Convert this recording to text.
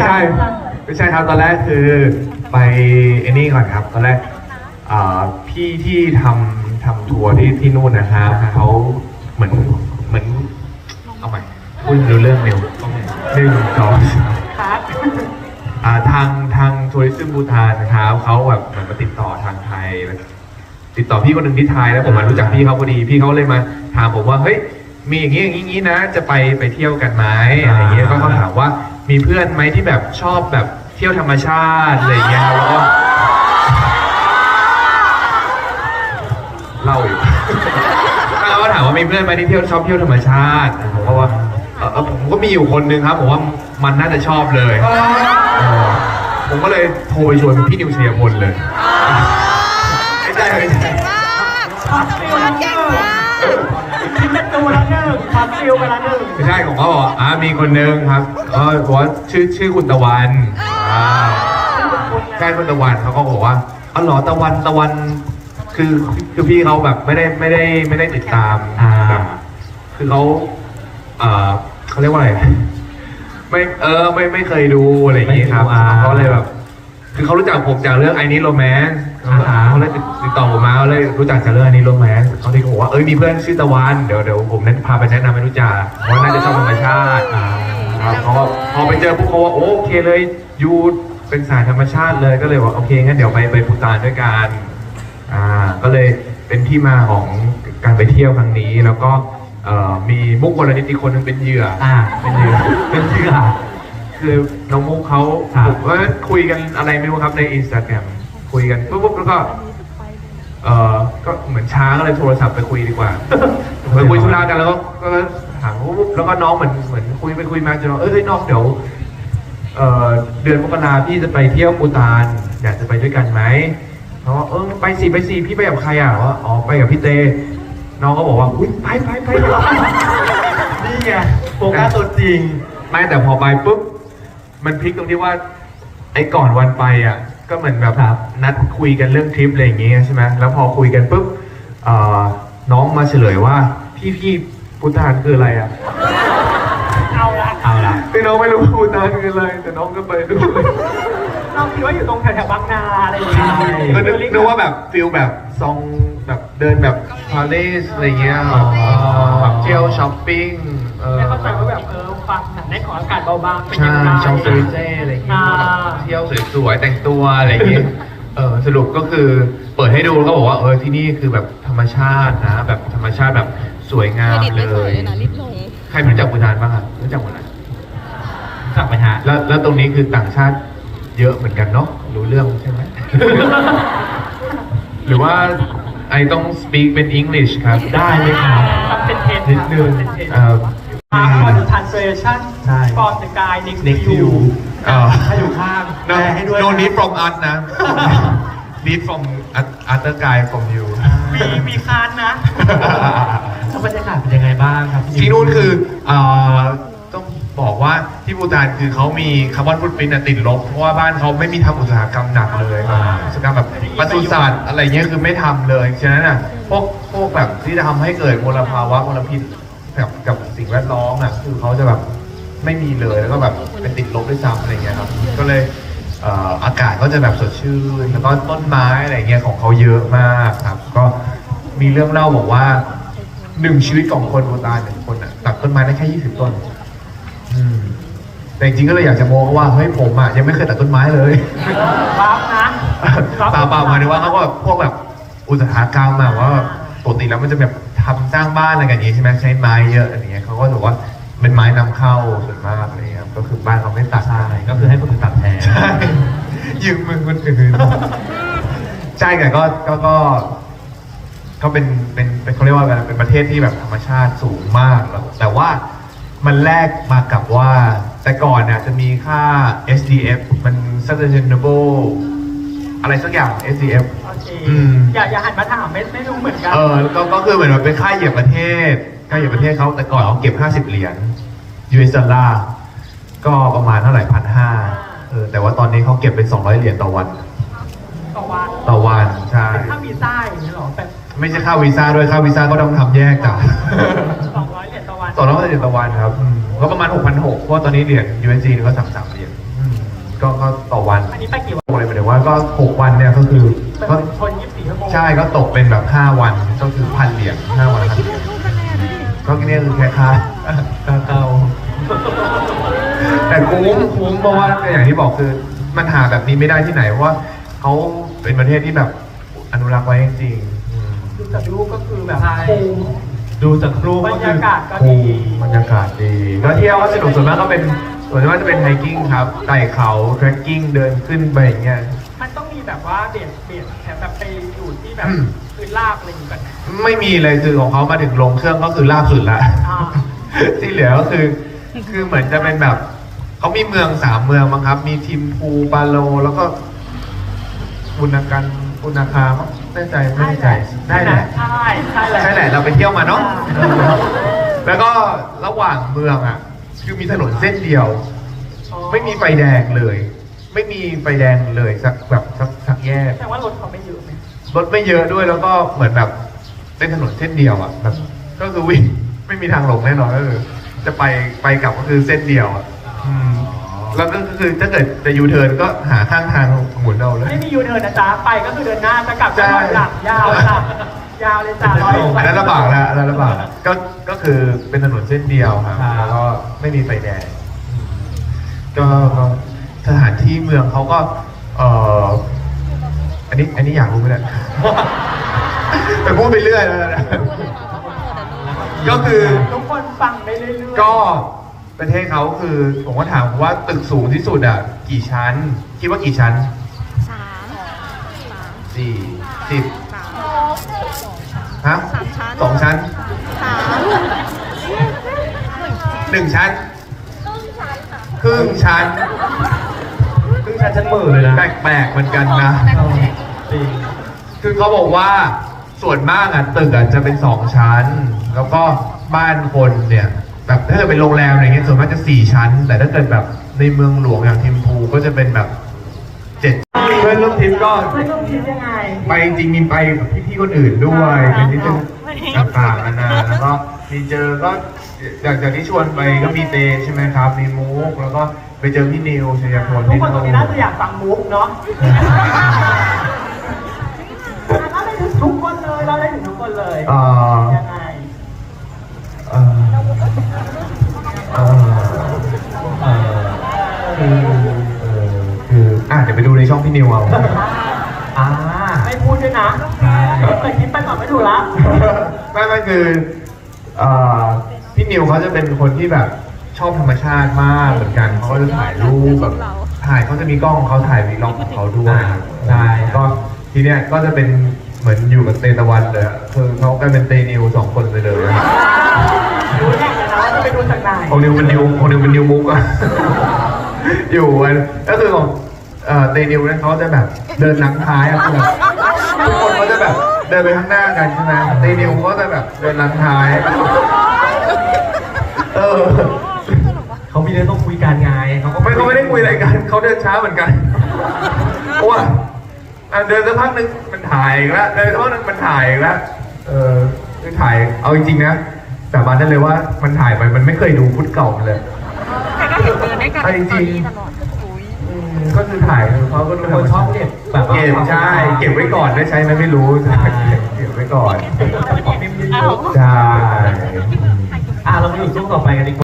ไม่ใช่ไม่ใช่ครับตอนแรกคือไปไอ้นี่ก่อนครับ ตอนแรกอ่าพี่ที่ทำทำทัวร์ที่ที่นู่นนะครับเขาเหมือนเหมือนเอาใหม่พูดดูเรื่องเร็วต้องหนึ่งสองสามครับอ่าทางทางทัวริซึมบูทานนะครับเขาแบบเหมือนมาติดต่อทางไทย ติดต่อพี่คนหนึ่งที่ไทยแล้วผมมารู้จักพี่เขาพอดี พี่เขาเลยมาถามผมว่าเฮ้ยมีอย่างนี้อย่างนี้อย่างนี้นะ จะไปไปเที่ยวกันไหมอะไรอย่างเงี้ยก็เขาถามว่า มีเพื่อนไหมที่แบบชอบแบบเที่ยวธรรมชาติอะไรอย่างเงี้ยแล้วก็เล่าอยู่เขาก็ถามว่ามีเพื่อนไหมที่เที่ยวชอบเที่ยวธรรมชาติผมก็ว่าเออเออผมก็มีอยู่คนนึงครับ ผมว่ามันน่าจะชอบเลยเออผมก็เลยโทรไปชวนพี่นิวเชียร์พลเลย พักฟิลไปแล้วหนึ่งไม่ใช่ของเขาบอกอ่ามีคนนึงครับก็บอกว่าชื่อชื่อคุณตะวันอ่าใช่คุณตะวันเขาก็บอกว่าอ๋อเหรอตะวันตะวัน คือคือพี่เขาแบบไม่ได้ไม่ได้ไม่ได้ติดตามอ่า แบบคือเขาเอ่อเขาเรียกว่าอะไรไม่เออไม่ไม่เคยดูอะไรอย่างงี้ครับไม่ดูอ่า เขาเลยแบบ คือเขารู้จักผมจากเรื่องไอ้นี้โรแมนต์อ่าฮะ เขาเลยติดต่อผมมาเขาเลยรู้จักจากเรื่องไอ้นี้โรแมนต์เขาที่บอกว่าเอ้ยมีเพื่อนชื่อตะวันเดี๋ยวเดี๋ยวผมนั้นพาไปแนะนำให้รู้จักว่าน่าจะชอบธรรมชาติอ่าครับเขาก็พอไปเจอปุ๊บเขาว่าโอเคเลยยูเป็นสายธรรมชาติเลยก็เลยว่าโอเคงั้นเดี๋ยวไปไปภูตานด้วยกันอ่าก็เลยเป็นที่มาของการไปเที่ยวครั้งนี้แล้วก็เอ่อมีมุกวรณิตอีกคนหนึงเป็นเหยื่อออ่าเป็นเรือเป็นเรือคือน้องมุกเขาครับผมว่าคุยกันอะไรไม่รู้ครับในอินสตาแกรม คุยกันปุ๊บปุ๊บแล้วก็เออก็เหมือนช้าก็เลยโทรศัพท์ไปคุยดีกว่า ไปคุยธุระกันแล้วก็ก็ถามปุ๊บแล้วก็น้องเหมือนเหมือนคุยไปคุยมาจนว่าเอ้ยน้องเดี๋ยวเอ่อเดือนมกราพี่จะไปเที่ยวปูตานอยากจะไปด้วยกันไหมเขาว่าเออไปสิไปสิพี่ไปกับใครอะว่าอ๋อไปกับพี่เต น้องก็บอกว่าอุ้ยไปไปไปไปนี่ไงโฟกัสตัวจริง ไม่แต่พอไปปุ๊บมันพลิกตรงที่ว่าไอ้ก่อนวันไปอะ ก็เหมือนแบบครับ นัดคุยกันเรื่องทริปอะไรอย่างเงี้ยใช่ไหมแล้วพอคุยกันปุ๊บเอ่อน้องมาเฉลยว่าพี่พี่พุทธานคืออะไรอะเอาละเอาละพี่น้องไม่รู้ว่าพุทธานคืออะไร แต่น้องก็ไปด้วยเราคิดว่าอยู่ตรงแถวๆบางนาอะไรอย่างเงี้ยใช่ก็นึกนึกว่าแบบฟิลแบบซองแบบเดินแบบพาเลสอะไรเงี้ยอ๋อแบบเที่ยวช้อปปิ้งเออไม่เข้าใจว่าแบบ เออฟังหนังได้ของอากาศเบาๆเป็นยัใช่งไง ชองเซอร์เซ่อะไรอย่างเงี้ยอ่า เที่ยวสวยๆแต่งตัวอะไรอย่างเงี้ยเออสรุปก็คือเปิดให้ดูแล้วก็บอกว่าเออที่นี่คือแบบธรรมชาตินะ แบบธรรมชาติแบบสวยงาเครมดิตเลไม่สวยยเลยนะรีบลง ใครไม่รู้จักบูตานบ้างอะรู้จักหมดเลยกลับไปฮะ แล้วแล้วตรงนี้คือต่างชาติเยอะเหมือนกันเนาะรู้เรื่องใช่ไหม หรือว่าไอต้อง speak เป็น English ครับ ได้เลยครับมันเป็นเทรนด์นิดนึงเป็นเทรนด์เอ่อ มาคอน translation ใช่ for the guy next next to to you you เอ่อให้อยู่ข้างแป no ลให้ด้วย no นะ need from us นะ need from other guy from you มีมีคานนะ แล้วบรรยากาศเป็นยังไงบ้างครับพี่ที่นู่นคือเอ่อต้องบอกว่าที่บูตานคือเขามีคาร์บอนฟุตปรินท์ติดลบ เพราะว่าบ้านเขาไม่มีทำอุตสาหกรรมหนักเลยอุตสาหกรรมแบบปศุสัตว์อะไรเงี้ยคือไม่ทำเลย ฉะนั้นอะพวกพวกแบบที่จะทำให้เกิดมลภาวะมลพิษ กับกับสิ่งแวดล้อมอะคือเขาจะแบบไม่มีเลยแล้วก็แบบเป็นติดลบด้วยซ้ำอะไรเงี้ยครับ ก็เลยเอ่ออากาศก็จะแบบสดชื่นแล้วก็ต้นไม้อะไรเงี้ยของเขาเยอะมากครับ ก็มีเรื่องเล่าบอกว่าหนึ่งชีวิตของคนโบราณหนึ่งคนอะตัดต้นไม้ได้แค่ยี่สิบต้น อืมแต่จริงๆก็เลยอยากจะโม้เขาว่าเฮ้ยผมอะยังไม่เคยตัดต้นไม้เลยรับนะเปล่าเปล่าหมายถึงว่าเขาก็แบบพวกแบบอุตสาหกรรมอะว่าแบบปกติแล้วมันจะแบบ ทำสร้างบ้านอะไรกันอย่างงี้ใช่ไหมใช้ไม้เยอะอะไรเงี้ยเขาก็บอกว่าเป็นไม้นำเข้าส่วนมากอะไรเงี้ยครับก็คือบ้านเขาไม่ตัดใช่ก็คือให้คนอื่นตัดแทนใช่ยืมมือคนอื่นใช่แต่ก็ก็ก็ก็เป็นเป็นเป็นเขาเรียกว่าอะไรเป็นประเทศที่แบบธรรมชาติสูงมากแล้วแต่ว่ามันแลกมากับว่า แต่ก่อนเนี่ยจะมีค่า SDF มัน sustainable อะไรสักอย่าง SDF โอเคอืม อย่าอย่าหันมาถามไม่ไม่รู้เหมือนกันเออก็ก็คือเหมือนว่าเป็นค่าเหยียบประเทศ ค่าเหยียบประเทศเขาแต่ก่อนเขาเก็บ 50 เหรียญ US ดอลลาร์ก็ประมาณเท่าไหร่พันห้าเออแต่ว่าตอนนี้เขาเก็บเป็น 200 เหรียญต่อวัน ต่อวันต่อวันใช่ เป็นค่าวีซ่าอย่างนี้เหรอแบบไม่ใช่ค่าวีซ่าด้วยค่าวีซ่าก็ต้องทำแยกจ้ะ สองร้อยเหรียญต่อวันสองร้อยเหรียญต่อวันครับอืมก็ประมาณ 6,600เพราะว่าตอนนี้เหรียญ USD นี่ก็สามสามเหรียญอืมก็ก็ต่อวัน อันนี้ไปกี่วันเลยหมายถึงว่าก็หกวันเนี่ยก็คือเป็นก็ชน24ชั่วโมง ใช่ก็ตกเป็นแบบห้าวันก็คือพันเหรียญห้าวันพันเหรียญก็เนี่ยคือแค่ค่าค่าเก้าแต่คุ้มคุ้มเพราะว่าอย่างที่บอกคือมันหาแบบนี้ไม่ได้ที่ไหนเพราะว่าเขาเป็นประเทศที่แบบอนุรักษ์ไว้จริงๆอืมดูจากรูปก็คือแบบใช่ภูมิดูจากรูปบรก็รคือยากาศก็ภูดีมิบรรยากาศดีก็เที่ยวก็สนุกส่วนมากก็เป็นส่วนมากจะเป็นไฮกิ้งครับไต่เขาเทรคกิ้งเดินขึ้นไปอย่างเงี้ยมันต้องมี แบบว่าเบียดเบียดแถมแบบไปอยู่ที่แบบอืมพื้นราบอะไรอย่างเงี้ยก่อนนะไม่มีเลยคือของเขามาถึงลงเครื่องก็คือลาบสุดละอ่าที่เหลือก็คือ คือเหมือนจะเป็นแบบเขามีเมืองสามเมืองมั้งครับ มีทิมพูปาโลแล้วก็อุณกันอุณคามั้งแน่ใจไม่แน่ใจได้แหละ ใช่ใช่แหละใช่แหละเราไปเที่ยวมาเนาะอ่าแล้วก็ระหว่างเมืองอะ คือมีถนนเส้นเดียว ไม่มีไฟแดงเลย ไม่มีไฟแดงเลยสักแบบสักสักแยกแต่ว่ารถเขาไม่เยอะไหมรถไม่เยอะด้วยแล้วก็เหมือนแบบเป็นถนนเส้นเดียวอะแบบก็คือวิ่งไม่มีทางลงแน่นอนก็คือจะไปไปกลับก็คือเส้นเดียวอะอืมแล้วก็คือถ้าเกิดจะยูเทิร์นก็หาข้างทางหมุนเอาเลย ไม่มียูเทิร์นนะจ๊ะไปก็คือเดินหน้าจะกลับก็ใช่ถอยหลังยาวจ้ะยาวเลยจ้ะร้อยอันนั้นลำบากแล้วอันนั้นลำบากก็ก็คือเป็นถนนเส้นเดียวครับครับแล้วก็ไม่มีไฟแดงอืมก็ก็ สถานที่เมืองเขาก็ เอ่อ อันนี้ อันนี้อยากรู้ไหมเนี่ย ไปพูดไปเรื่อยแล้วนะก็คือทุกคนฟังได้เรื่อยๆก็ประเทศเขาคือ ผมก็ถามว่าตึกสูงที่สุดอะ กี่ชั้น คิดว่ากี่ชั้นสามสามสี่สิบสามฮะสามชั้นสองชั้นสามหนึ่งชั้น ครึ่งชั้นครึ่งชั้น ชั้นหมื่นเลยนะ แปลกๆเหมือนกันนะ จริง คือเขาบอกว่าส่วนมากอะตึกอะจะเป็นสองชั้น แล้วก็บ้านคนเนี่ย แบบถ้าเกิดเป็นโรงแรมอะไรเงี้ยส่วนมากจะสี่ชั้น แต่ถ้าเกิดแบบในเมืองหลวงอย่างทิมพูก็จะเป็นแบบเจ็ดเพื่อนร่วมทริปก็ไม่ต้องคิดยังไง ไปจริงๆมีไปกับพี่ๆคนอื่นด้วยเป็นที่ตึต่างๆนานาแล้วก็มีเจอก็จากจากที่ชวนไปก็มีเตใช่ไหมครับ มีมุกแล้วก็ ไปเจอพี่นิวชัยพลทุกที่คนตรงนี้น่าจะอยากฟังมุกเนาะเราได้ถึงทุกคนเลยเราได้ถึงทุกคนเลยเอ่อยังไงเอ่อเอ่อเอ่อคือเอ่อคืออะเดี๋ยวไปดูในช่องพี่นิวเอาอ่าไม่พูดด้วยนะใช่เคยคิดไปก่อนไม่ถูกละไม่ไม่คือเอ่อพี่นิวเขาจะเป็นคนที่แบบ ชอบธรรมชาติมากเหมือนกันเขาก็จะถ่ายรูปแบบถ่ายเขาจะมีกล้องของเขาถ่ายวีล็อกของเขาด้วยใช่ก็ทีเนี้ยก็จะเป็นเหมือนอยู่กับเตตะวันเลยอะคือเขาก็เป็นเตนิวสองคนไปเลยอะรู้แน่เลยนะว่าจะไปดูจากไหนของนิวเป็นนิวของนิวเป็นนิวมุกอะอยู่อันก็คือของเอ่อเตนิวนั้นเขาจะแบบเดินหลังท้ายอะคือแบบทุกคนเขาจะแบบเดินไปข้างหน้ากันใช่ไหมเตนิวเขาจะแบบเดินหลังท้าย เออ เขามีเรื่องต้องคุยกันไงเขาก็ไม่เขาไม่ได้คุยอะไรกันเขาเดินช้าเหมือนกันเพราะว่าอะเดินสักพักหนึงมันถ่ายอีกแล้วเดินสักพักหนึงมันถ่ายอีกแล้วเออคือถ่ายเอาจริงๆนะสาบานได้เลยว่ามันถ่ายไปมันไม่เคยดูฟุตเก่ามันเลย แต่ก็เห็นเดินด้วยกันเอาจริงๆ ตลอดอุ้ยอืมก็คือถ่ายคือเขาก็เป็นคนชอบเก็บแบบว่าเก็บใช่เก็บไว้ก่อนได้ใช้ไหมไม่รู้เก็บไว้ก่อนของมิมเยอะๆใช่ อ่าเรามาอยู่ช่วงต่อไปกันดีกว่า